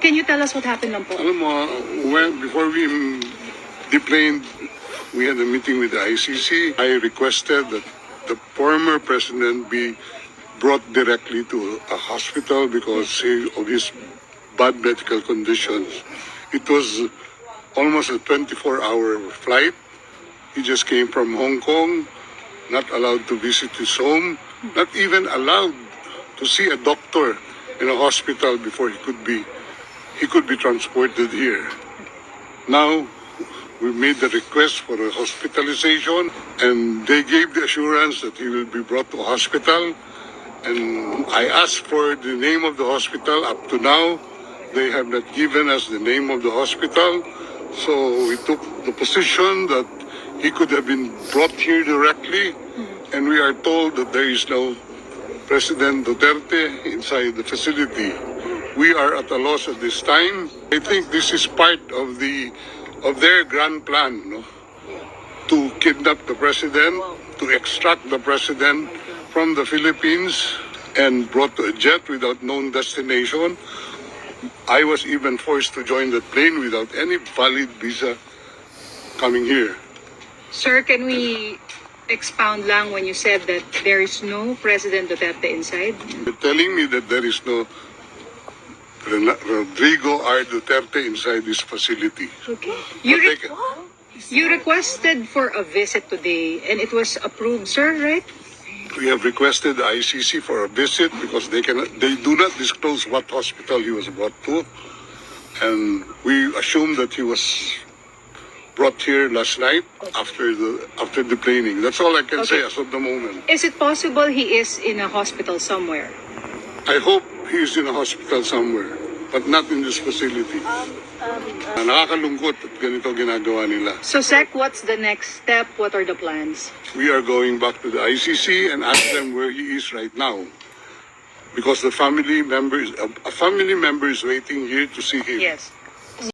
can you tell us what happened lang po? Alam mo, when, before we mm, deplaned, we had a meeting with the ICC. I requested that the former president be brought directly to a hospital because of his bad medical conditions. It was almost a 24-hour flight. He just came from Hong Kong, not allowed to visit his home, not even allowed to see a doctor in a hospital before he could be he could be transported here. Now, we made the request for a hospitalization, and they gave the assurance that he will be brought to hospital. And I asked for the name of the hospital. Up to now, they have not given us the name of the hospital. So we took the position that he could have been brought here directly, mm-hmm. and we are told that there is no President Duterte inside the facility. We are at a loss at this time. I think this is part of the of their grand plan, no? To kidnap the president, to extract the president from the Philippines and brought to a jet without known destination. I was even forced to join the plane without any valid visa coming here. Sir, can we expound lang when you said that there is no President Duterte inside? You're telling me that there is no Rodrigo R. Duterte inside this facility. Okay. You, But re- they ca- you requested for a visit today and it was approved, sir, right? we have requested the ICC for a visit because they cannot, they do not disclose what hospital he was brought to, and we assume that he was brought here last night after the after the planing. That's all I can say Okay. as of the moment. Is it possible he is in a hospital somewhere? I hope he is in a hospital somewhere, but not in this facility. Nakakalungkot at ganito ginagawa nila. So, Sec, what's the next step? What are the plans? we are going back to the ICC and ask them where he is right now. Because the family member is, a, a family member is waiting here to see him. Yes.